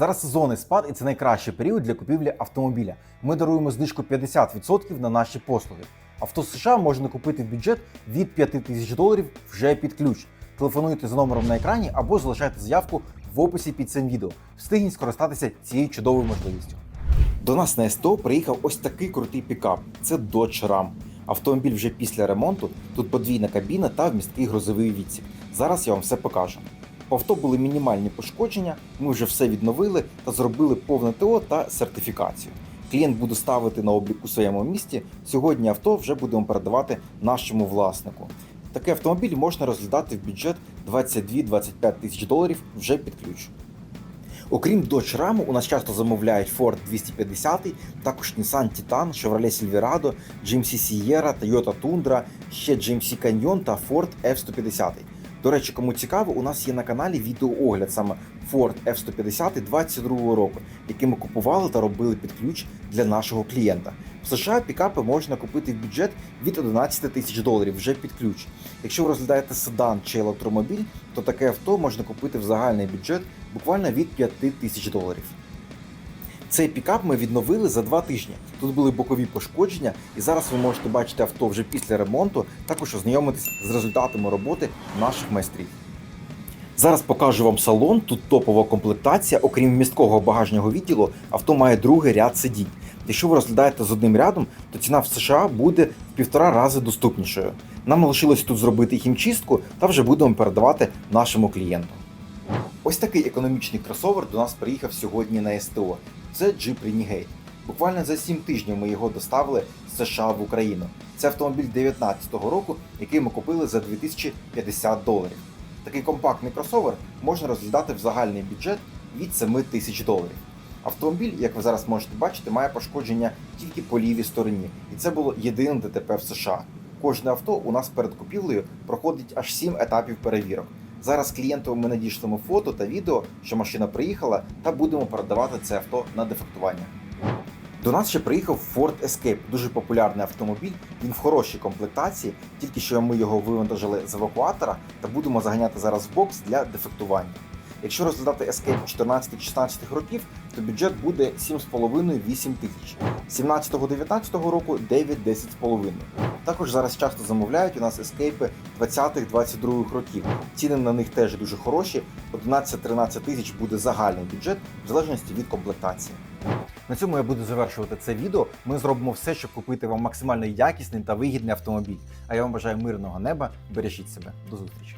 Зараз сезонний спад, і це найкращий період для купівлі автомобіля. Ми даруємо знижку 50% на наші послуги. Авто США можна купити в бюджет від 5 тисяч доларів вже під ключ. Телефонуйте за номером на екрані або залишайте заявку в описі під цим відео. Встигніть скористатися цією чудовою можливістю. До нас на СТО приїхав ось такий крутий пікап. Це Dodge Ram. Автомобіль вже після ремонту. Тут подвійна кабіна та вмісткий грузовий відсік. Зараз я вам все покажу. По авто були мінімальні пошкодження. Ми вже все відновили та зробили повне ТО та сертифікацію. Клієнт буде ставити на облік у своєму місті. Сьогодні авто вже будемо передавати нашому власнику. Такий автомобіль можна розглядати в бюджет 22-25 тисяч доларів вже під ключ. Окрім Dodge Ram, у нас часто замовляють Ford 250, також Nissan Titan, Chevrolet Silverado, GMC Sierra, Toyota Tundra, ще GMC Canyon та Ford F-150. До речі, кому цікаво, у нас є на каналі відеоогляд саме Ford F-150 22 року, який ми купували та робили під ключ для нашого клієнта. В США пікапи можна купити в бюджет від 11 тисяч доларів вже під ключ. Якщо ви розглядаєте седан чи електромобіль, то таке авто можна купити в загальний бюджет буквально від 5 тисяч доларів. Цей пікап ми відновили за два тижні. Тут були бокові пошкодження, і зараз ви можете бачити авто вже після ремонту, також ознайомитись з результатами роботи наших майстрів. Зараз покажу вам салон. Тут топова комплектація. Окрім місткого багажного відділу, авто має другий ряд сидінь. Якщо ви розглядаєте з одним рядом, то ціна в США буде в півтора рази доступнішою. Нам лишилось тут зробити хімчистку та вже будемо передавати нашому клієнту. Ось такий економічний кросовер до нас приїхав сьогодні на СТО. Це Jeep Renegade. Буквально за 7 тижнів ми його доставили з США в Україну. Це автомобіль 2019 року, який ми купили за 2050 доларів. Такий компактний кросовер можна розглядати в загальний бюджет від 7 тисяч доларів. Автомобіль, як ви зараз можете бачити, має пошкодження тільки по лівій стороні, і це було єдине ДТП в США. Кожне авто у нас перед купівлею проходить аж 7 етапів перевірок. Зараз клієнту ми надішлемо фото та відео, що машина приїхала, та будемо передавати це авто на дефектування. До нас ще приїхав Ford Escape, дуже популярний автомобіль. Він в хорошій комплектації, тільки що ми його вивантажили з евакуатора та будемо заганяти зараз в бокс для дефектування. Якщо розглядати Escape 14-16 років, то бюджет буде 7,5-8 тисяч. 17-19 року 9-10,5. Також зараз часто замовляють у нас ескейпи 20-22 років. Ціни на них теж дуже хороші. 11-13 тисяч буде загальний бюджет в залежності від комплектації. На цьому я буду завершувати це відео. Ми зробимо все, щоб купити вам максимально якісний та вигідний автомобіль. А я вам бажаю мирного неба. Бережіть себе. До зустрічі.